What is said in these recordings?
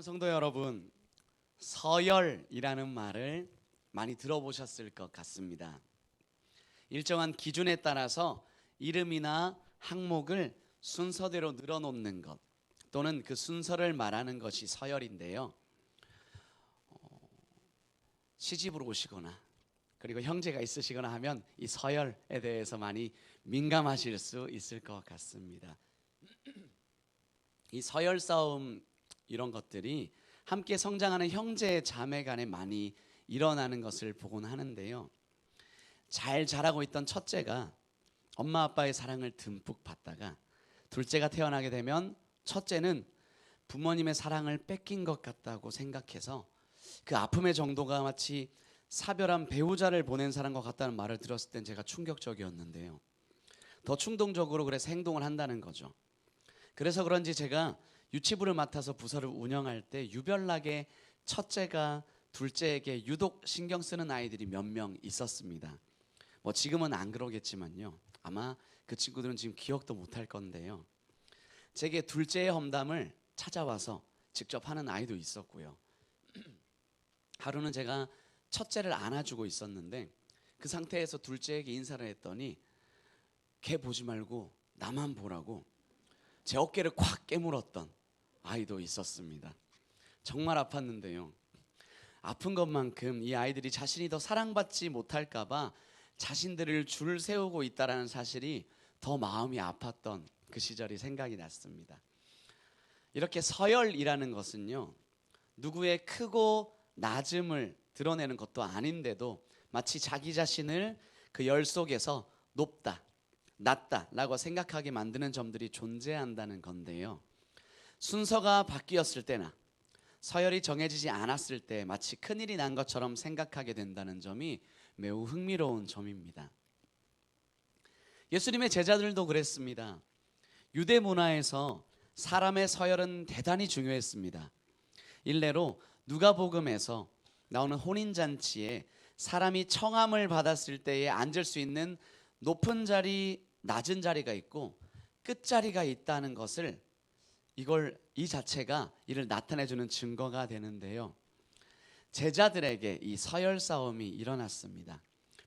사랑하는 성도 여러분, 서열이라는 말을 많이 들어보셨을 것 같습니다. 일정한 기준에 따라서 이름이나 항목을 순서대로 늘어놓는 것 또는 그 순서를 말하는 것이 서열인데요. 어, 시집을 오시거나 그리고 형제가 있으시거나 하면 이 서열에 대해서 많이 민감하실 수 있을 것 같습니다. 이 서열 싸움 이런 것들이 함께 성장하는 형제 자매 간에 많이 일어나는 것을 보곤 하는데요. 잘 자라고 있던 첫째가 엄마 아빠의 사랑을 듬뿍 받다가 둘째가 태어나게 되면 첫째는 부모님의 사랑을 뺏긴 것 같다고 생각해서 그 아픔의 정도가 마치 사별한 배우자를 보낸 사람과 같다는 말을 들었을 땐 제가 충격적이었는데요. 더 충동적으로 그래서 행동을 한다는 거죠. 그래서 그런지 제가 유치부를 맡아서 부서를 운영할 때 유별나게 첫째가 둘째에게 유독 신경 쓰는 아이들이 몇 명 있었습니다. 뭐 지금은 안 그러겠지만요. 아마 그 친구들은 지금 기억도 못할 건데요. 제게 둘째의 험담을 찾아와서 직접 하는 아이도 있었고요. 하루는 제가 첫째를 안아주고 있었는데 그 상태에서 둘째에게 인사를 했더니 걔 보지 말고 나만 보라고 제 어깨를 콱 깨물었던 아이도 있었습니다. 정말 아팠는데요. 아픈 것만큼 이 아이들이 자신이 더 사랑받지 못할까봐 자신들을 줄 세우고 있다라는 사실이 더 마음이 아팠던 그 시절이 생각이 났습니다. 이렇게 서열이라는 것은요, 누구의 크고 낮음을 드러내는 것도 아닌데도 마치 자기 자신을 그 열 속에서 높다, 낮다라고 생각하게 만드는 점들이 존재한다는 건데요. 순서가 바뀌었을 때나 서열이 정해지지 않았을 때 마치 큰일이 난 것처럼 생각하게 된다는 점이 매우 흥미로운 점입니다. 예수님의 제자들도 그랬습니다. 유대 문화에서 사람의 서열은 대단히 중요했습니다. 일례로 누가복음에서 나오는 혼인 잔치에 사람이 청함을 받았을 때에 앉을 수 있는 높은 자리, 낮은 자리가 있고 끝자리가 있다는 것을 이걸 이 자체가 이를 나타내 주는 증거가 되는데요. 제자들에게 이 서열 싸움이 일어났습니다.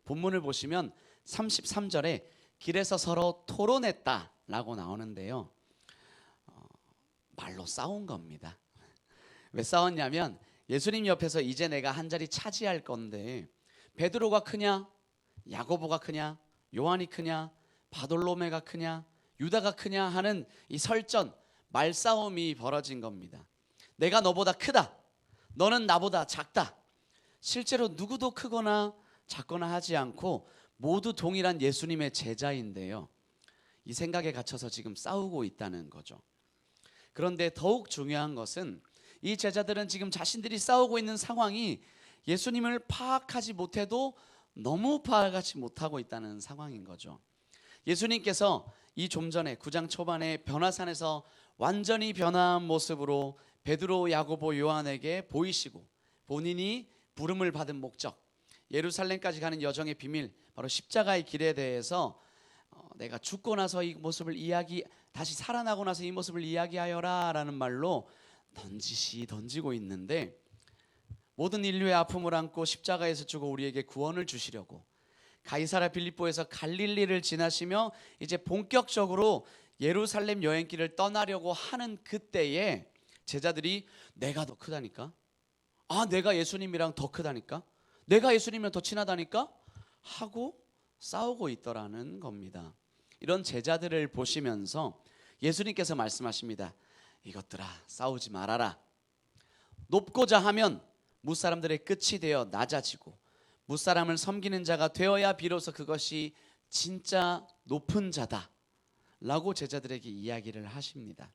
본문을 보시면 33절에 길에서 서로 토론했다라고 나오는데요. 어, 말로 싸운 겁니다. 왜 싸웠냐면 예수님 옆에서 이제 내가 한 자리 차지할 건데 베드로가 크냐, 야고보가 크냐, 요한이 크냐, 바돌로메가 크냐, 유다가 크냐 하는 이 설전 말싸움이 벌어진 겁니다. 내가 너보다 크다. 너는 나보다 작다. 실제로 누구도 크거나 작거나 하지 않고 모두 동일한 예수님의 제자인데요. 이 생각에 갇혀서 지금 싸우고 있다는 거죠. 그런데 더욱 중요한 것은 이 제자들은 지금 자신들이 싸우고 있는 상황이 예수님을 파악하지 못해도 너무 파악하지 못하고 있다는 상황인 거죠. 예수님께서 이 좀 전에 9장 초반에 변화산에서 완전히 변화한 모습으로 베드로, 야고보, 요한에게 보이시고 본인이 부름을 받은 목적, 예루살렘까지 가는 여정의 비밀, 바로 십자가의 길에 대해서 어, 내가 죽고 나서 이 모습을 이야기 다시 살아나고 나서 이 모습을 이야기하여라라는 말로 던지시 던지고 있는데 모든 인류의 아픔을 안고 십자가에서 죽어 우리에게 구원을 주시려고 가이사라 빌립보에서 갈릴리를 지나시며 이제 본격적으로 예루살렘 여행길을 떠나려고 하는 그때에 제자들이 내가 더 크다니까 아 내가 예수님이랑 더 크다니까 내가 예수님이랑 더 친하다니까 하고 싸우고 있더라는 겁니다. 이런 제자들을 보시면서 예수님께서 말씀하십니다. 이것들아 싸우지 말아라. 높고자 하면 무사람들의 끝이 되어 낮아지고 무사람을 섬기는 자가 되어야 비로소 그것이 진짜 높은 자다. 라고 제자들에게 이야기를 하십니다.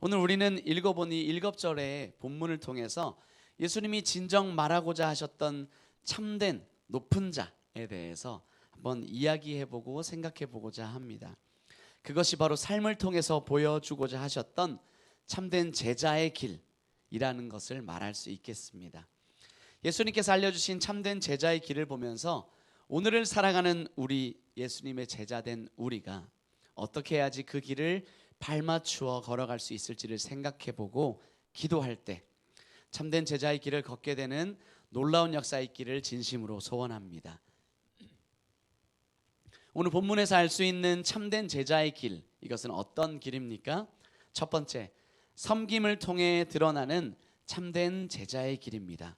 오늘 우리는 읽어보니 일곱절의 본문을 통해서 예수님이 진정 말하고자 하셨던 참된 높은 자에 대해서 한번 이야기해보고 생각해보고자 합니다. 그것이 바로 삶을 통해서 보여주고자 하셨던 참된 제자의 길이라는 것을 말할 수 있겠습니다. 예수님께서 알려주신 참된 제자의 길을 보면서 오늘을 살아가는 우리 예수님의 제자된 우리가 어떻게 해야지 그 길을 발맞추어 걸어갈 수 있을지를 생각해보고 기도할 때 참된 제자의 길을 걷게 되는 놀라운 역사의 길을 진심으로 소원합니다. 오늘 본문에서 알 수 있는 참된 제자의 길 이것은 어떤 길입니까? 첫 번째 섬김을 통해 드러나는 참된 제자의 길입니다.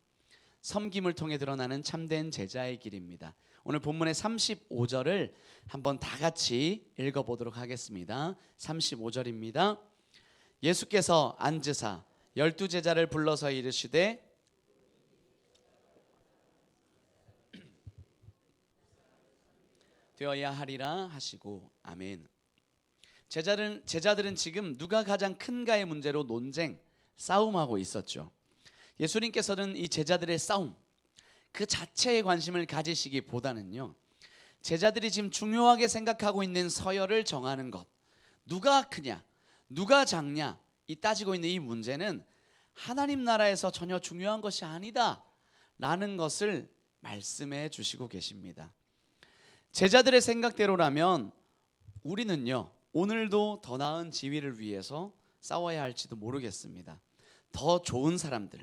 섬김을 통해 드러나는 참된 제자의 길입니다. 오늘 본문의 35절을 한번 다 같이 읽어 보도록 하겠습니다. 35절입니다. 예수께서 앉으사 열두 제자를 불러서 이르시되 되어야 하리라 하시고 아멘. 제자들은 제자들은 지금 누가 가장 큰가의 문제로 논쟁, 싸움하고 있었죠. 예수님께서는 이 제자들의 싸움 그 자체에 관심을 가지시기보다는요. 제자들이 지금 중요하게 생각하고 있는 서열을 정하는 것. 누가 크냐? 누가 작냐? 이 따지고 있는 이 문제는 하나님 나라에서 전혀 중요한 것이 아니다. 라는 것을 말씀해 주시고 계십니다. 제자들의 생각대로라면 우리는요, 오늘도 더 나은 지위를 위해서 싸워야 할지도 모르겠습니다. 더 좋은 사람들,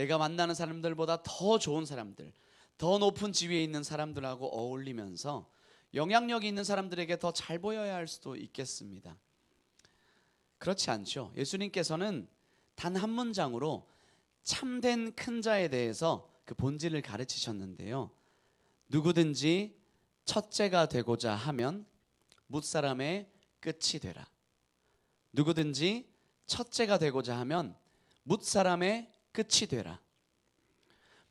내가 만나는 사람들보다 더 좋은 사람들, 더 높은 지위에 있는 사람들하고 어울리면서 영향력이 있는 사람들에게 더 잘 보여야 할 수도 있겠습니다. 그렇지 않죠. 예수님께서는 단 한 문장으로 참된 큰 자에 대해서 그 본질을 가르치셨는데요. 누구든지 첫째가 되고자 하면 뭇사람의 끝이 되라. 누구든지 첫째가 되고자 하면 뭇사람의 끝이 되라.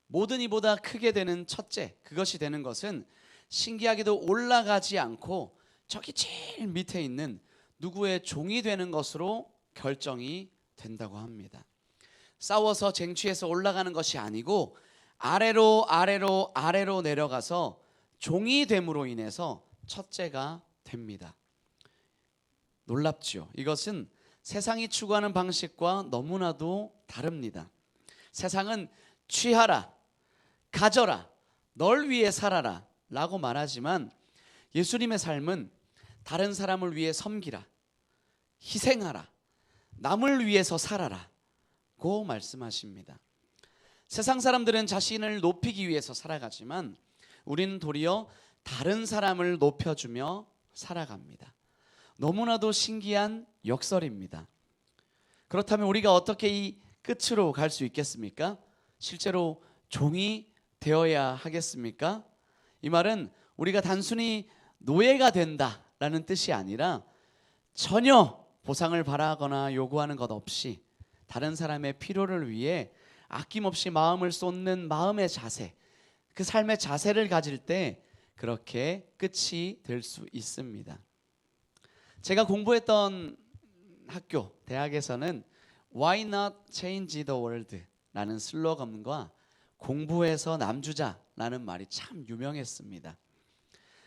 모든 이보다 크게 되는 첫째, 그것이 되는 것은 신기하게도 올라가지 않고 저기 제일 밑에 있는 누구의 종이 되는 것으로 결정이 된다고 합니다. 싸워서 쟁취해서 올라가는 것이 아니고 아래로 아래로 아래로 내려가서 종이 됨으로 인해서 첫째가 됩니다. 놀랍죠. 이것은 세상이 추구하는 방식과 너무나도 다릅니다. 세상은 취하라, 가져라, 널 위해 살아라 라고 말하지만 예수님의 삶은 다른 사람을 위해 섬기라, 희생하라, 남을 위해서 살아라 고 말씀하십니다. 세상 사람들은 자신을 높이기 위해서 살아가지만 우리는 도리어 다른 사람을 높여주며 살아갑니다. 너무나도 신기한 역설입니다. 그렇다면 우리가 어떻게 이 끝으로 갈 수 있겠습니까? 실제로 종이 되어야 하겠습니까? 이 말은 우리가 단순히 노예가 된다라는 뜻이 아니라 전혀 보상을 바라거나 요구하는 것 없이 다른 사람의 필요를 위해 아낌없이 마음을 쏟는 마음의 자세, 그 삶의 자세를 가질 때 그렇게 끝이 될 수 있습니다. 제가 공부했던 학교, 대학에서는 Why not change the world? 라는 슬로건과 공부해서 남주자라는 말이 참 유명했습니다.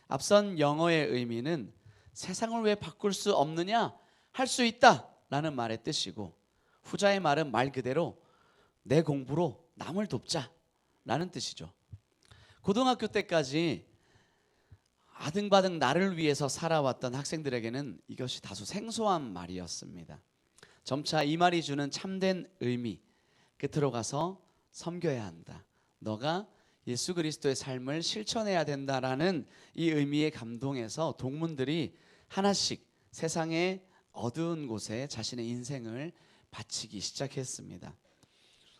앞선 영어의 의미는 세상을 왜 바꿀 수 없느냐? 할 수 있다! 라는 말의 뜻이고 후자의 말은 말 그대로 내 공부로 남을 돕자 라는 뜻이죠. 고등학교 때까지 아등바등 나를 위해서 살아왔던 학생들에게는 이것이 다소 생소한 말이었습니다. 점차 이 말이 주는 참된 의미 끝으로 가서 섬겨야 한다. 너가 예수 그리스도의 삶을 실천해야 된다라는 이 의미에 감동해서 동문들이 하나씩 세상의 어두운 곳에 자신의 인생을 바치기 시작했습니다.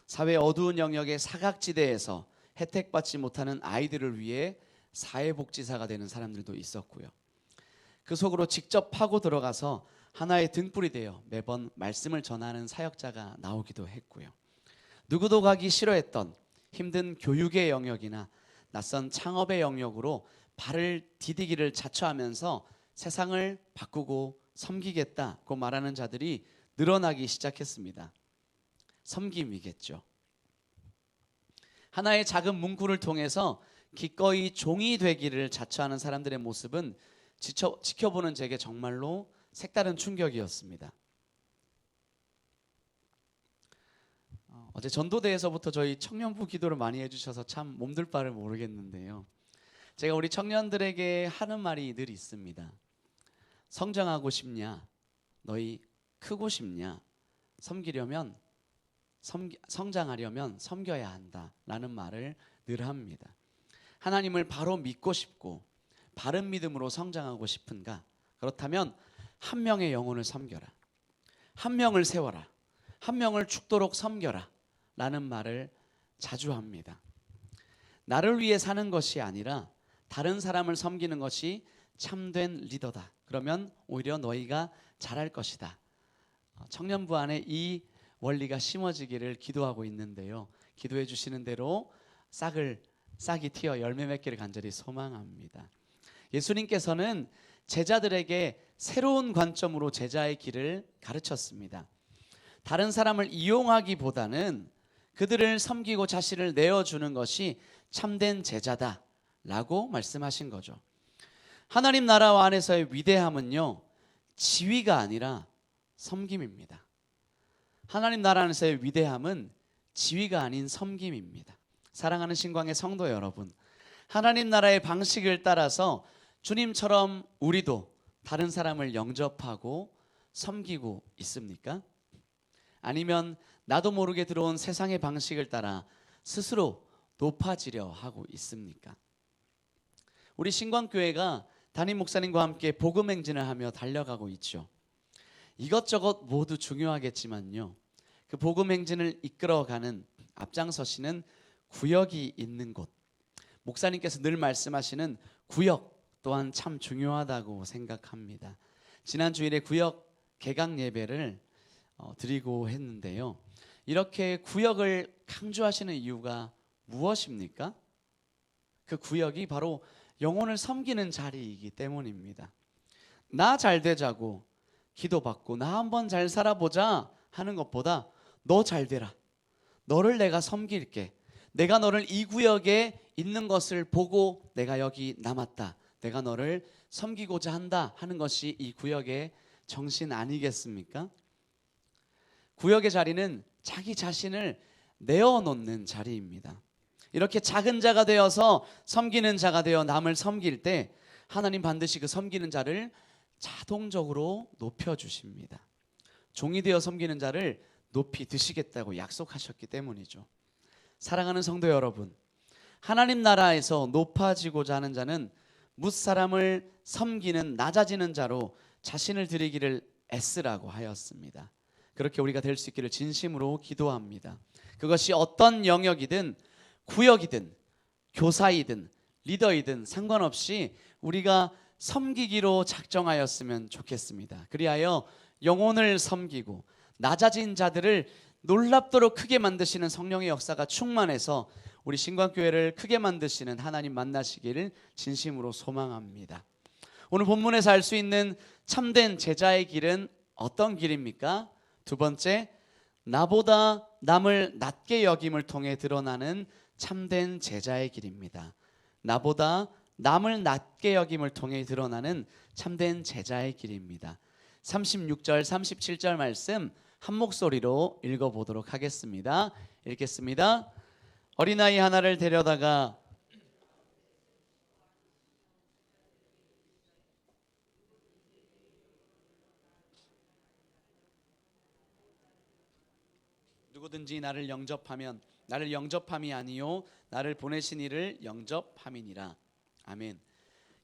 사회 어두운 영역의 사각지대에서 혜택받지 못하는 아이들을 위해 사회복지사가 되는 사람들도 있었고요. 그 속으로 직접 파고 들어가서 하나의 등불이 되어 매번 말씀을 전하는 사역자가 나오기도 했고요. 누구도 가기 싫어했던 힘든 교육의 영역이나 낯선 창업의 영역으로 발을 디디기를 자처하면서 세상을 바꾸고 섬기겠다고 말하는 자들이 늘어나기 시작했습니다. 섬김이겠죠. 하나의 작은 문구를 통해서 기꺼이 종이 되기를 자처하는 사람들의 모습은 지쳐, 지켜보는 제게 정말로 색다른 충격이었습니다. 어, 어제 전도대에서부터 저희 청년부 기도를 많이 해주셔서 참 몸둘 바를 모르겠는데요. 제가 우리 청년들에게 하는 말이 늘 있습니다. 성장하고 싶냐? 너희 크고 싶냐? 섬기려면 섬, 성장하려면 섬겨야 한다라는 말을 늘 합니다. 하나님을 바로 믿고 싶고 바른 믿음으로 성장하고 싶은가? 그렇다면 한 명의 영혼을 섬겨라. 한 명을 세워라. 한 명을 죽도록 섬겨라. 라는 말을 자주 합니다. 나를 위해 사는 것이 아니라 다른 사람을 섬기는 것이 참된 리더다. 그러면 오히려 너희가 잘할 것이다. 어, 청년부 안에 이 원리가 심어지기를 기도하고 있는데요. 기도해 주시는 대로 싹을 싹이 튀어 열매 맺기를 간절히 소망합니다. 예수님께서는 제자들에게 새로운 관점으로 제자의 길을 가르쳤습니다. 다른 사람을 이용하기보다는 그들을 섬기고 자신을 내어주는 것이 참된 제자다 라고 말씀하신 거죠. 하나님 나라 안에서의 위대함은요, 지위가 아니라 섬김입니다. 하나님 나라 안에서의 위대함은 지위가 아닌 섬김입니다. 사랑하는 신광의 성도 여러분, 하나님 나라의 방식을 따라서 주님처럼 우리도 다른 사람을 영접하고 섬기고 있습니까? 아니면 나도 모르게 들어온 세상의 방식을 따라 스스로 높아지려 하고 있습니까? 우리 신광교회가 담임 목사님과 함께 복음 행진을 하며 달려가고 있죠. 이것저것 모두 중요하겠지만요. 그 복음 행진을 이끌어가는 앞장서시는 구역이 있는 곳. 목사님께서 늘 말씀하시는 구역 또한 참 중요하다고 생각합니다. 지난 주일에 구역 개강 예배를 어, 드리고 했는데요. 이렇게 구역을 강조하시는 이유가 무엇입니까? 그 구역이 바로 영혼을 섬기는 자리이기 때문입니다. 나 잘 되자고 기도받고 나 한번 잘 살아보자 하는 것보다 너 잘 되라. 너를 내가 섬길게. 내가 너를 이 구역에 있는 것을 보고 내가 여기 남았다. 내가 너를 섬기고자 한다 하는 것이 이 구역의 정신 아니겠습니까? 구역의 자리는 자기 자신을 내어놓는 자리입니다. 이렇게 작은 자가 되어서 섬기는 자가 되어 남을 섬길 때 하나님 반드시 그 섬기는 자를 자동적으로 높여 주십니다. 종이 되어 섬기는 자를 높이 드시겠다고 약속하셨기 때문이죠. 사랑하는 성도 여러분, 하나님 나라에서 높아지고자 하는 자는 무사람을 섬기는 낮아지는 자로 자신을 드리기를 애쓰라고 하였습니다. 그렇게 우리가 될 수 있기를 진심으로 기도합니다. 그것이 어떤 영역이든 구역이든 교사이든 리더이든 상관없이 우리가 섬기기로 작정하였으면 좋겠습니다. 그리하여 영혼을 섬기고 낮아진 자들을 놀랍도록 크게 만드시는 성령의 역사가 충만해서 우리 신광교회를 크게 만드시는 하나님 만나시기를 진심으로 소망합니다. 오늘 본문에서 알 수 있는 참된 제자의 길은 어떤 길입니까? 두 번째, 나보다 남을 낮게 여김을 통해 드러나는 참된 제자의 길입니다. 나보다 남을 낮게 여김을 통해 드러나는 참된 제자의 길입니다. 36절, 37절 말씀 한 목소리로 읽어보도록 하겠습니다. 읽겠습니다. 어린아이 하나를 데려다가 누구든지 나를 영접하면 나를 영접함이 아니요 나를 보내신 이를 영접함이니라. 아멘.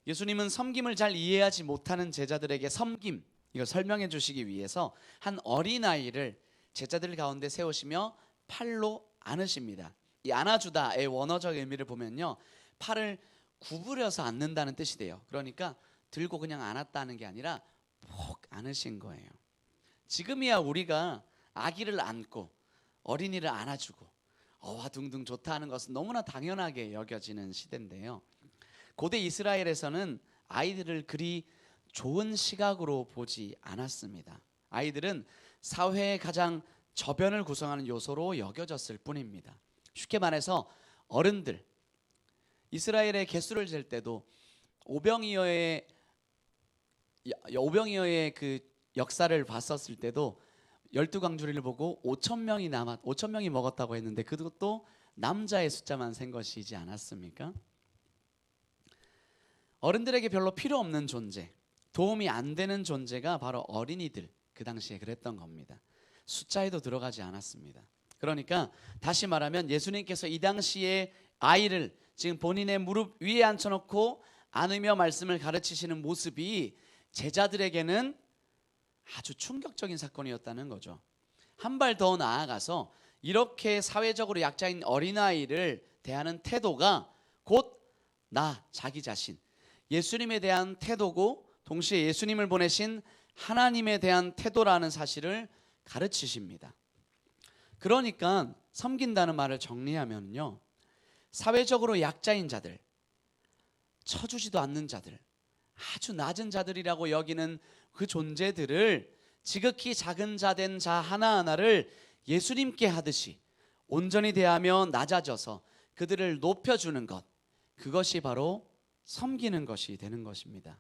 예수님은 섬김을 잘 이해하지 못하는 제자들에게 섬김 이걸 설명해 주시기 위해서 한 어린아이를 제자들 가운데 세우시며 팔로 안으십니다. 이 안아주다의 원어적 의미를 보면요. 팔을 구부려서 안는다는 뜻이 돼요. 그러니까 들고 그냥 안았다는 게 아니라 푹 안으신 거예요. 지금이야 우리가 아기를 안고 어린이를 안아주고 어와둥둥 좋다 하는 것은 너무나 당연하게 여겨지는 시대인데요. 고대 이스라엘에서는 아이들을 그리 좋은 시각으로 보지 않았습니다. 아이들은 사회의 가장 저변을 구성하는 요소로 여겨졌을 뿐입니다. 쉽게 말해서 어른들 이스라엘의 개수를 잴 때도 오병이어의 오병이어의 그 역사를 봤었을 때도 열두 강주리를 보고 5천 명이 남았 5천 명이 먹었다고 했는데 그것도 남자의 숫자만 센 것이지 않았습니까? 어른들에게 별로 필요 없는 존재, 도움이 안 되는 존재가 바로 어린이들 그 당시에 그랬던 겁니다. 숫자에도 들어가지 않았습니다. 그러니까 다시 말하면 예수님께서 이 당시에 아이를 지금 본인의 무릎 위에 앉혀놓고 안으며 말씀을 가르치시는 모습이 제자들에게는 아주 충격적인 사건이었다는 거죠. 한 발 더 나아가서 이렇게 사회적으로 약자인 어린아이를 대하는 태도가 곧 나 자기 자신 예수님에 대한 태도고 동시에 예수님을 보내신 하나님에 대한 태도라는 사실을 가르치십니다. 그러니까 섬긴다는 말을 정리하면요. 사회적으로 약자인 자들, 쳐주지도 않는 자들, 아주 낮은 자들이라고 여기는 그 존재들을 지극히 작은 자 된 자 하나하나를 예수님께 하듯이 온전히 대하며 낮아져서 그들을 높여주는 것, 그것이 바로 섬기는 것이 되는 것입니다.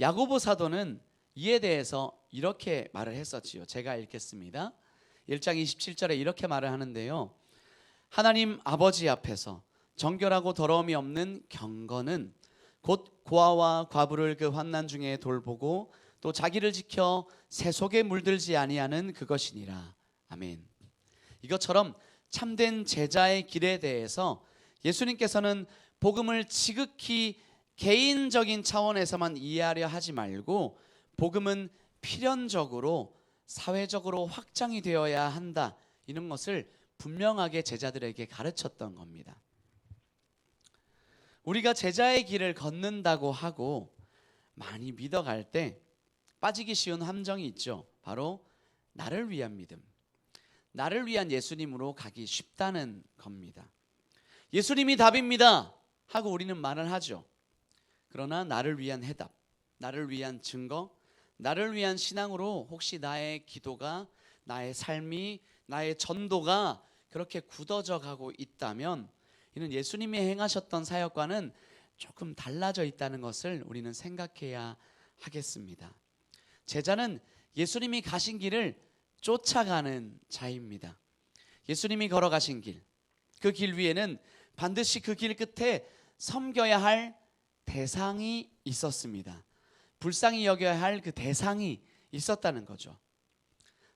야고보 사도는 이에 대해서 이렇게 말을 했었지요. 제가 읽겠습니다. 1장 27절에 이렇게 말을 하는데요. 하나님 아버지 앞에서 정결하고 더러움이 없는 경건은 곧 고아와 과부를 그 환난 중에 돌보고 또 자기를 지켜 새 속에 물들지 아니하는 그것이니라. 아멘. 이것처럼 참된 제자의 길에 대해서 예수님께서는 복음을 지극히 개인적인 차원에서만 이해하려 하지 말고 복음은 필연적으로 사회적으로 확장이 되어야 한다. 이런 것을 분명하게 제자들에게 가르쳤던 겁니다. 우리가 제자의 길을 걷는다고 하고 많이 믿어갈 때 빠지기 쉬운 함정이 있죠. 바로 나를 위한 믿음. 나를 위한 예수님으로 가기 쉽다는 겁니다. 예수님이 답입니다. 하고 우리는 말을 하죠. 그러나 나를 위한 해답, 나를 위한 증거, 나를 위한 신앙으로 혹시 나의 기도가, 나의 삶이, 나의 전도가 그렇게 굳어져 가고 있다면 이는 예수님이 행하셨던 사역과는 조금 달라져 있다는 것을 우리는 생각해야 하겠습니다. 제자는 예수님이 가신 길을 쫓아가는 자입니다. 예수님이 걸어가신 길, 그 길 위에는 반드시 그 길 끝에 섬겨야 할 대상이 있었습니다. 불쌍히 여겨야 할 그 대상이 있었다는 거죠.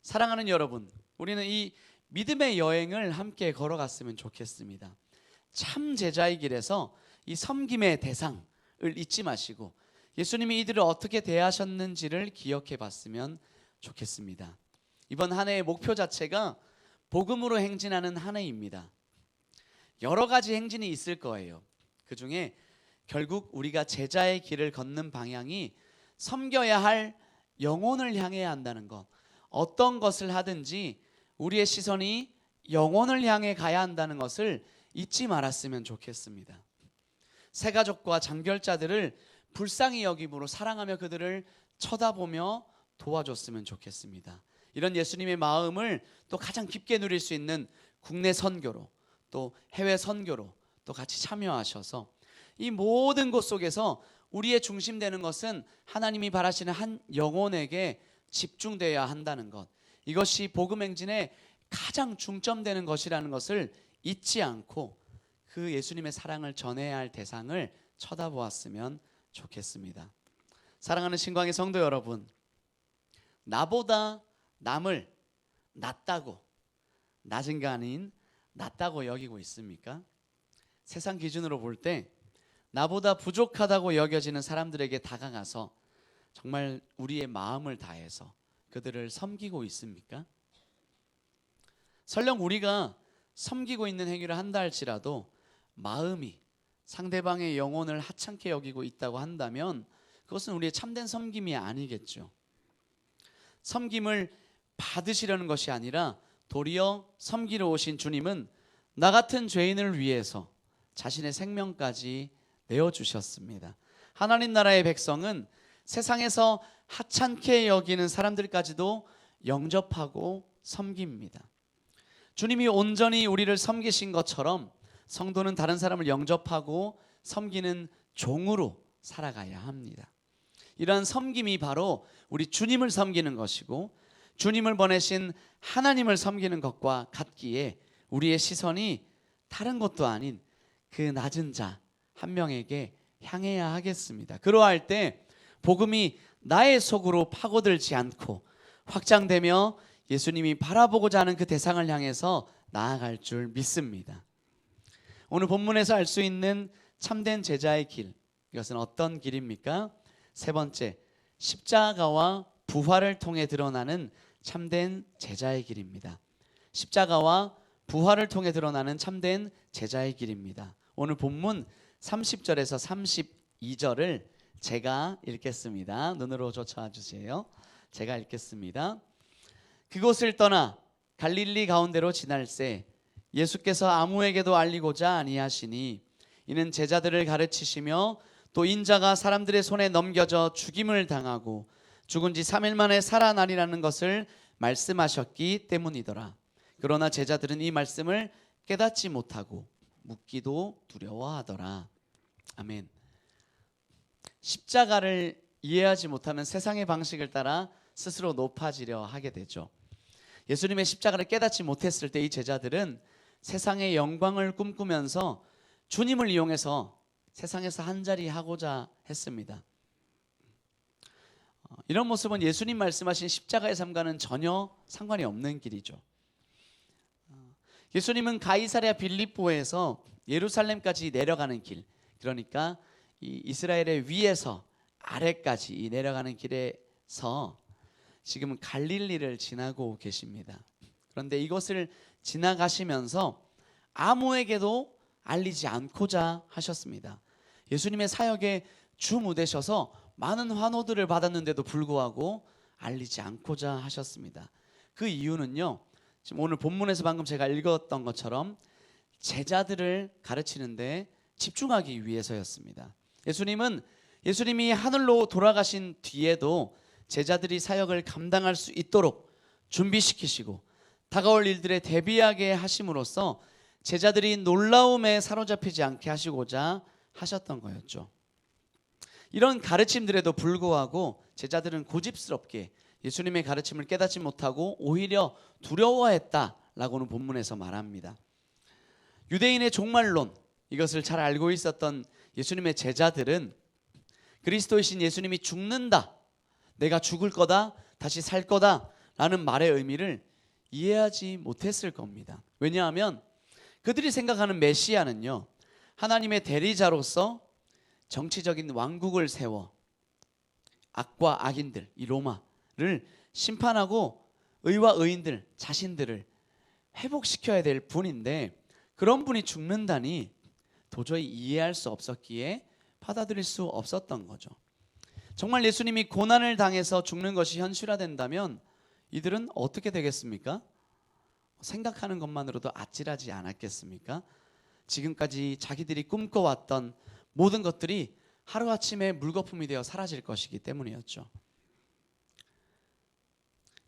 사랑하는 여러분, 우리는 이 믿음의 여행을 함께 걸어갔으면 좋겠습니다. 참 제자의 길에서 이 섬김의 대상을 잊지 마시고 예수님이 이들을 어떻게 대하셨는지를 기억해 봤으면 좋겠습니다. 이번 한 해의 목표 자체가 복음으로 행진하는 한 해입니다. 여러 가지 행진이 있을 거예요. 그 중에 결국 우리가 제자의 길을 걷는 방향이 섬겨야 할 영혼을 향해야 한다는 것. 어떤 것을 하든지 우리의 시선이 영혼을 향해 가야 한다는 것을 잊지 말았으면 좋겠습니다. 새 가족과 장결자들을 불쌍히 여김으로 사랑하며 그들을 쳐다보며 도와줬으면 좋겠습니다. 이런 예수님의 마음을 또 가장 깊게 누릴 수 있는 국내 선교로 또 해외 선교로 또 같이 참여하셔서 이 모든 곳 속에서 우리의 중심 되는 것은 하나님이 바라시는 한 영혼에게 집중되어야 한다는 것. 이것이 복음 행진의 가장 중점되는 것이라는 것을 잊지 않고 그 예수님의 사랑을 전해야 할 대상을 쳐다보았으면 좋겠습니다. 사랑하는 신광의 성도 여러분, 나보다 남을 낫다고 낮은 게 아닌 낫다고 여기고 있습니까? 세상 기준으로 볼 때 나보다 부족하다고 여겨지는 사람들에게 다가가서 정말 우리의 마음을 다해서 그들을 섬기고 있습니까? 설령 우리가 섬기고 있는 행위를 한다 할지라도 마음이 상대방의 영혼을 하찮게 여기고 있다고 한다면 그것은 우리의 참된 섬김이 아니겠죠. 섬김을 받으시려는 것이 아니라 도리어 섬기러 오신 주님은 나 같은 죄인을 위해서 자신의 생명까지 내어 주셨습니다. 하나님 나라의 백성은 세상에서 하찮게 여기는 사람들까지도 영접하고 섬깁니다. 주님이 온전히 우리를 섬기신 것처럼 성도는 다른 사람을 영접하고 섬기는 종으로 살아가야 합니다. 이러한 섬김이 바로 우리 주님을 섬기는 것이고 주님을 보내신 하나님을 섬기는 것과 같기에 우리의 시선이 다른 것도 아닌 그 낮은 자 한 명에게 향해야 하겠습니다. 그러할 때 복음이 나의 속으로 파고들지 않고 확장되며 예수님이 바라보고자 하는 그 대상을 향해서 나아갈 줄 믿습니다. 오늘 본문에서 알 수 있는 참된 제자의 길 이것은 어떤 길입니까? 세 번째 십자가와 부활을 통해 드러나는 참된 제자의 길입니다. 십자가와 부활을 통해 드러나는 참된 제자의 길입니다. 오늘 본문 30절에서 32절을 제가 읽겠습니다. 눈으로 쫓아와 주세요. 제가 읽겠습니다. 그곳을 떠나 갈릴리 가운데로 지날새 예수께서 아무에게도 알리고자 아니하시니 이는 제자들을 가르치시며 또 인자가 사람들의 손에 넘겨져 죽임을 당하고 죽은 지 3일 만에 살아나리라는 것을 말씀하셨기 때문이더라. 그러나 제자들은 이 말씀을 깨닫지 못하고 묻기도 두려워하더라. 아멘. 십자가를 이해하지 못하면 세상의 방식을 따라 스스로 높아지려 하게 되죠. 예수님의 십자가를 깨닫지 못했을 때 이 제자들은 세상의 영광을 꿈꾸면서 주님을 이용해서 세상에서 한 자리 하고자 했습니다. 어, 이런 모습은 예수님 말씀하신 십자가의 삶과는 전혀 상관이 없는 길이죠. 어, 예수님은 가이사랴 빌립보에서 예루살렘까지 내려가는 길, 그러니까 이 이스라엘의 위에서 아래까지 이 내려가는 길에서 지금은 갈릴리를 지나고 계십니다. 그런데 이것을 지나가시면서 아무에게도 알리지 않고자 하셨습니다. 예수님의 사역의 주무되셔서 많은 환호들을 받았는데도 불구하고 알리지 않고자 하셨습니다. 그 이유는요. 지금 오늘 본문에서 방금 제가 읽었던 것처럼 제자들을 가르치는데 집중하기 위해서였습니다. 예수님은 예수님이 하늘로 돌아가신 뒤에도 제자들이 사역을 감당할 수 있도록 준비시키시고 다가올 일들에 대비하게 하심으로써 제자들이 놀라움에 사로잡히지 않게 하시고자 하셨던 거였죠. 이런 가르침들에도 불구하고 제자들은 고집스럽게 예수님의 가르침을 깨닫지 못하고 오히려 두려워했다라고는 본문에서 말합니다. 유대인의 종말론 이것을 잘 알고 있었던 예수님의 제자들은 그리스도이신 예수님이 죽는다. 내가 죽을 거다. 다시 살 거다. 라는 말의 의미를 이해하지 못했을 겁니다. 왜냐하면 그들이 생각하는 메시아는요. 하나님의 대리자로서 정치적인 왕국을 세워 악과 악인들, 이 로마를 심판하고 의와 의인들 자신들을 회복시켜야 될 분인데 그런 분이 죽는다니 도저히 이해할 수 없었기에 받아들일 수 없었던 거죠. 정말 예수님이 고난을 당해서 죽는 것이 현실화된다면 이들은 어떻게 되겠습니까? 생각하는 것만으로도 아찔하지 않았겠습니까? 지금까지 자기들이 꿈꿔왔던 모든 것들이 하루아침에 물거품이 되어 사라질 것이기 때문이었죠.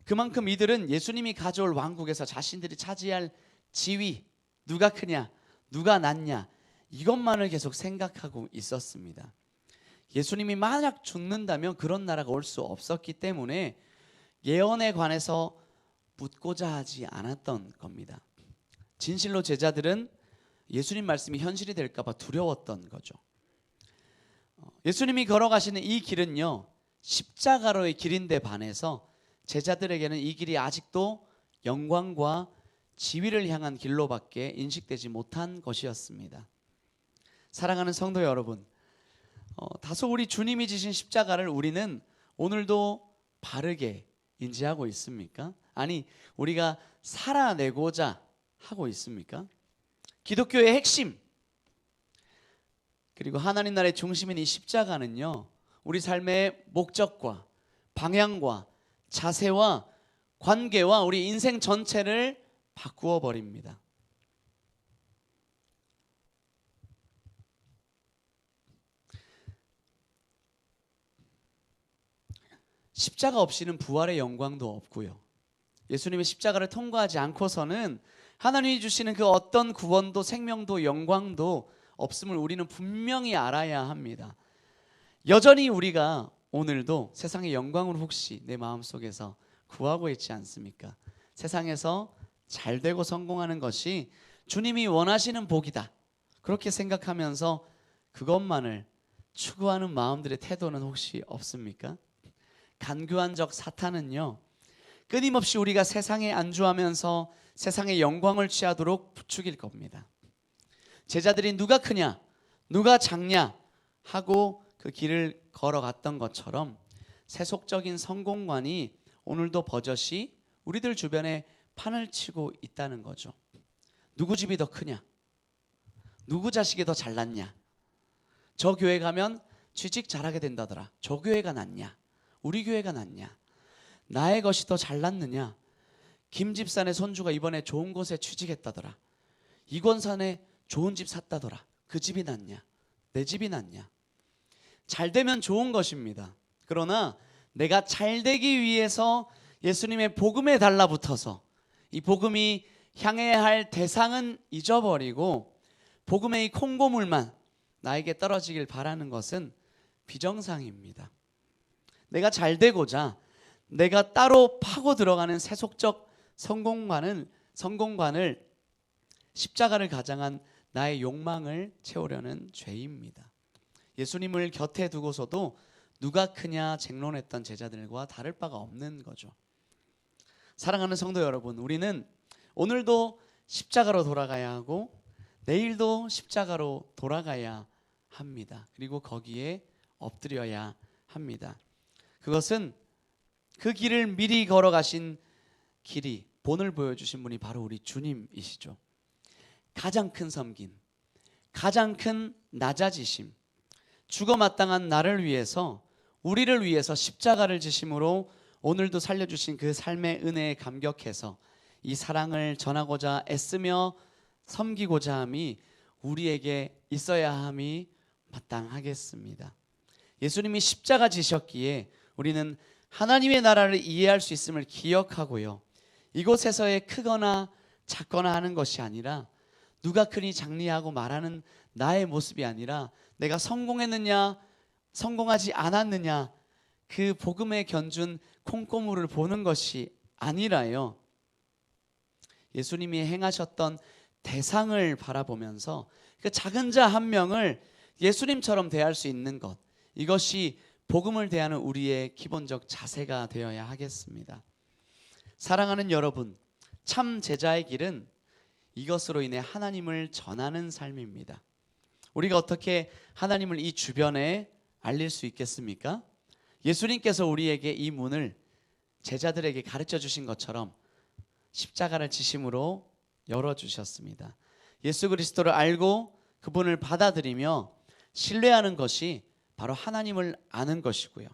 그만큼 이들은 예수님이 가져올 왕국에서 자신들이 차지할 지위, 누가 크냐, 누가 낫냐, 이것만을 계속 생각하고 있었습니다. 예수님이 만약 죽는다면 그런 나라가 올 수 없었기 때문에 예언에 관해서 묻고자 하지 않았던 겁니다. 진실로 제자들은 예수님 말씀이 현실이 될까봐 두려웠던 거죠. 어, 예수님이 걸어가시는 이 길은요 십자가로의 길인데 반해서 제자들에게는 이 길이 아직도 영광과 지위를 향한 길로밖에 인식되지 못한 것이었습니다. 사랑하는 성도 여러분, 어, 다소 우리 주님이 지신 십자가를 우리는 오늘도 바르게 인지하고 있습니까? 아니, 우리가 살아내고자 하고 있습니까? 기독교의 핵심 그리고 하나님 나라의 중심인 이 십자가는요. 우리 삶의 목적과 방향과 자세와 관계와 우리 인생 전체를 바꾸어 버립니다. 십자가 없이는 부활의 영광도 없고요. 예수님의 십자가를 통과하지 않고서는 하나님이 주시는 그 어떤 구원도 생명도 영광도 없음을 우리는 분명히 알아야 합니다. 여전히 우리가 오늘도 세상의 영광을 혹시 내 마음속에서 구하고 있지 않습니까? 세상에서 잘 되고 성공하는 것이 주님이 원하시는 복이다. 그렇게 생각하면서 그것만을 추구하는 마음들의 태도는 혹시 없습니까? 간교한 적 사탄은요. 끊임없이 우리가 세상에 안주하면서 세상의 영광을 취하도록 부추길 겁니다. 제자들이 누가 크냐, 누가 작냐 하고 그 길을 걸어갔던 것처럼 세속적인 성공관이 오늘도 버젓이 우리들 주변에 판을 치고 있다는 거죠. 누구 집이 더 크냐? 누구 자식이 더 잘났냐? 저 교회 가면 취직 잘하게 된다더라. 저 교회가 낫냐? 우리 교회가 낫냐? 나의 것이 더 잘났느냐? 김 집산의 손주가 이번에 좋은 곳에 취직했다더라. 이권산에 좋은 집 샀다더라. 그 집이 낫냐? 내 집이 낫냐? 잘 되면 좋은 것입니다. 그러나 내가 잘 되기 위해서 예수님의 복음에 달라붙어서 이 복음이 향해야 할 대상은 잊어버리고 복음의 이 콩고물만 나에게 떨어지길 바라는 것은 비정상입니다. 내가 잘 되고자 내가 따로 파고 들어가는 세속적 성공관을 성공관을 십자가를 가장한 나의 욕망을 채우려는 죄입니다. 예수님을 곁에 두고서도 누가 크냐 쟁론했던 제자들과 다를 바가 없는 거죠. 사랑하는 성도 여러분, 우리는 오늘도 십자가로 돌아가야 하고 내일도 십자가로 돌아가야 합니다. 그리고 거기에 엎드려야 합니다. 그것은 그 길을 미리 걸어가신 길이 본을 보여주신 분이 바로 우리 주님이시죠. 가장 큰 섬김, 가장 큰 낮아지심, 죽어 마땅한 나를 위해서 우리를 위해서 십자가를 지심으로 오늘도 살려주신 그 삶의 은혜에 감격해서 이 사랑을 전하고자 애쓰며 섬기고자 함이 우리에게 있어야 함이 마땅하겠습니다. 예수님이 십자가 지셨기에 우리는 하나님의 나라를 이해할 수 있음을 기억하고요. 이곳에서의 크거나 작거나 하는 것이 아니라 누가 크니 작니하고 말하는 나의 모습이 아니라 내가 성공했느냐 성공하지 않았느냐 그 복음에 견준 콩고물을 보는 것이 아니라요. 예수님이 행하셨던 대상을 바라보면서 그 작은 자 한 명을 예수님처럼 대할 수 있는 것 이것이 복음을 대하는 우리의 기본적 자세가 되어야 하겠습니다. 사랑하는 여러분, 참 제자의 길은 이것으로 인해 하나님을 전하는 삶입니다. 우리가 어떻게 하나님을 이 주변에 알릴 수 있겠습니까? 예수님께서 우리에게 이 문을 제자들에게 가르쳐 주신 것처럼 십자가를 지심으로 열어 주셨습니다. 예수 그리스도를 알고 그분을 받아들이며 신뢰하는 것이 바로 하나님을 아는 것이고요.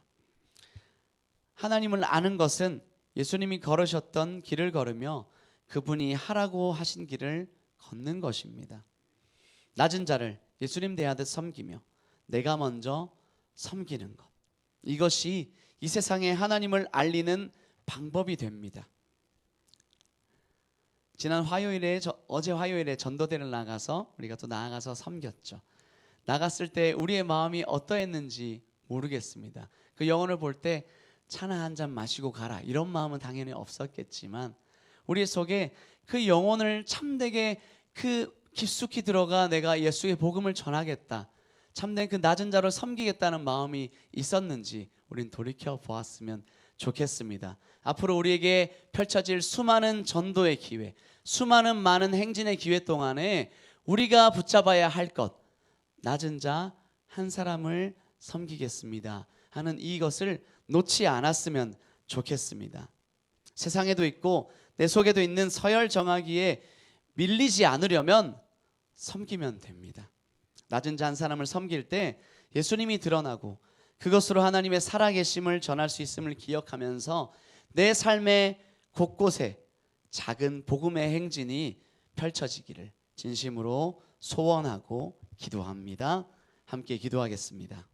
하나님을 아는 것은 예수님이 걸으셨던 길을 걸으며 그분이 하라고 하신 길을 걷는 것입니다. 낮은 자를 예수님 대하듯 섬기며 내가 먼저 섬기는 것. 이것이 이 세상에 하나님을 알리는 방법이 됩니다. 지난 화요일에 저, 어제 화요일에 전도대를 나가서 우리가 또 나아가서 섬겼죠. 나갔을 때 우리의 마음이 어떠했는지 모르겠습니다. 그 영혼을 볼 때 차나 한 잔 마시고 가라 이런 마음은 당연히 없었겠지만 우리 속에 그 영혼을 참되게 그 깊숙이 들어가 내가 예수의 복음을 전하겠다. 참된 그 낮은 자를 섬기겠다는 마음이 있었는지 우린 돌이켜 보았으면 좋겠습니다. 앞으로 우리에게 펼쳐질 수많은 전도의 기회, 수많은 많은 행진의 기회 동안에 우리가 붙잡아야 할 것, 낮은 자 한 사람을 섬기겠습니다. 하는 이것을 놓지 않았으면 좋겠습니다. 세상에도 있고 내 속에도 있는 서열 정하기에 밀리지 않으려면 섬기면 됩니다. 낮은 자 한 사람을 섬길 때 예수님이 드러나고 그것으로 하나님의 살아계심을 전할 수 있음을 기억하면서 내 삶의 곳곳에 작은 복음의 행진이 펼쳐지기를 진심으로 소원하고 기도합니다. 함께 기도하겠습니다.